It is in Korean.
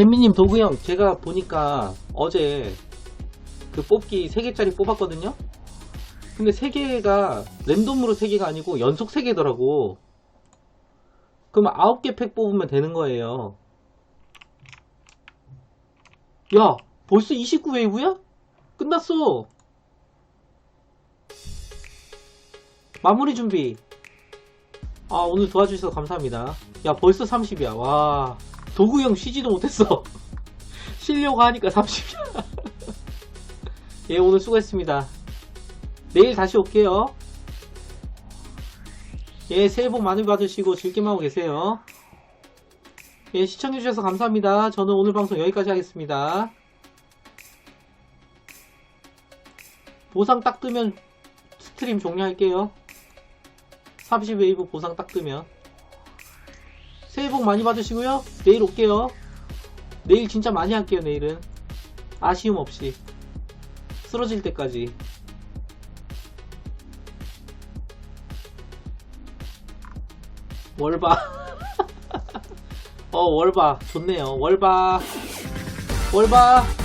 잼미님 도구 형 제가 보니까 어제 그 뽑기 3개짜리 뽑았거든요? 근데 3개가 랜덤으로 3개가 아니고 연속 3개더라고. 그럼 9개 팩 뽑으면 되는 거예요. 야 벌써 29웨이브야? 끝났어. 마무리 준비. 아 오늘 도와주셔서 감사합니다. 야 벌써 30이야. 와 도구형 쉬지도 못했어. 쉬려고 하니까 30이야 예 오늘 수고했습니다. 내일 다시 올게요. 예 새해 복 많이 받으시고 즐기만 하고 계세요. 예 시청해주셔서 감사합니다. 저는 오늘 방송 여기까지 하겠습니다. 보상 딱 뜨면 스트림 종료할게요. 30웨이브 보상 딱 뜨면 새해 복 많이 받으시고요. 내일 올게요. 내일 진짜 많이 할게요 내일은. 아쉬움 없이. 쓰러질 때까지. 월바 어 월바 좋네요. 월바 월바